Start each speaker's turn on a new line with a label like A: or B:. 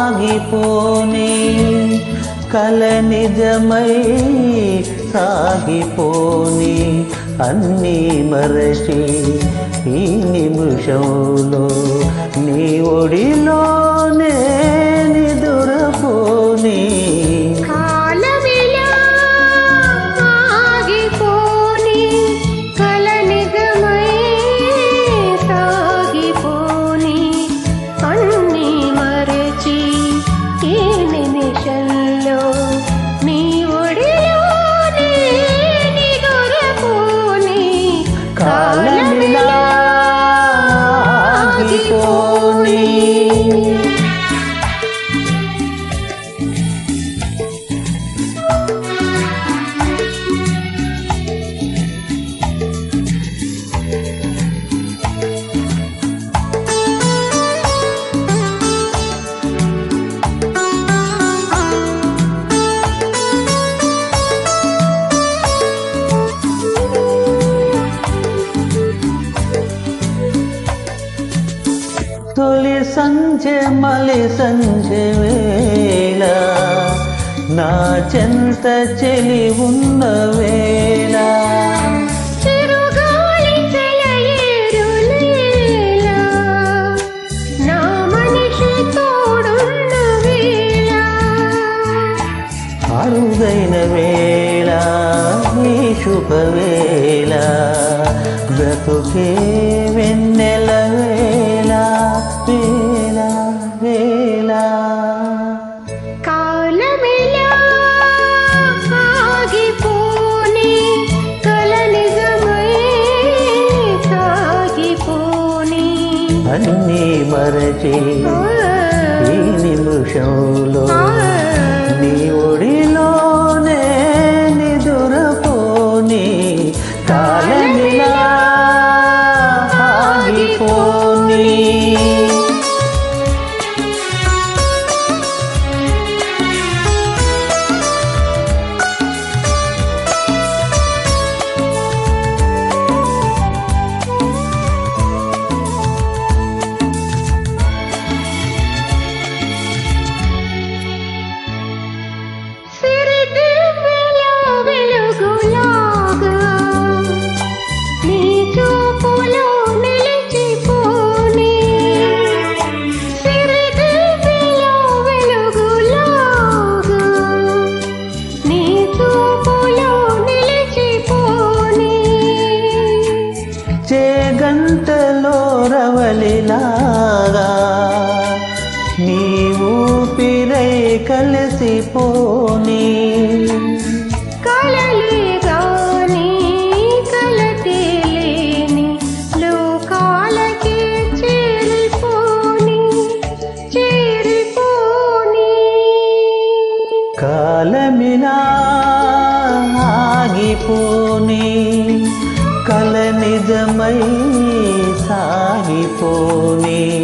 A: కాలమిలాగిపోని కల నిజమై సాగిపోని అన్నీ మరచి ఈ నిమిషంలో నీ ఒడిలోనే తొలి సంధ్య మలి సంధ్య వేళ. నా చెంత చెలి ఉన్న వేళ.
B: నా
A: అరుదైన వేళ ఈ శుభవేళ. బ్రతుకే వెన్నెల అన్నీ మరచి ఈ నిమిషంలో
B: కదా. నీ ఊపిరై కలిసిపోని
A: కాలమినా ఆగిపోని. కల నిజమై సాగిపోని.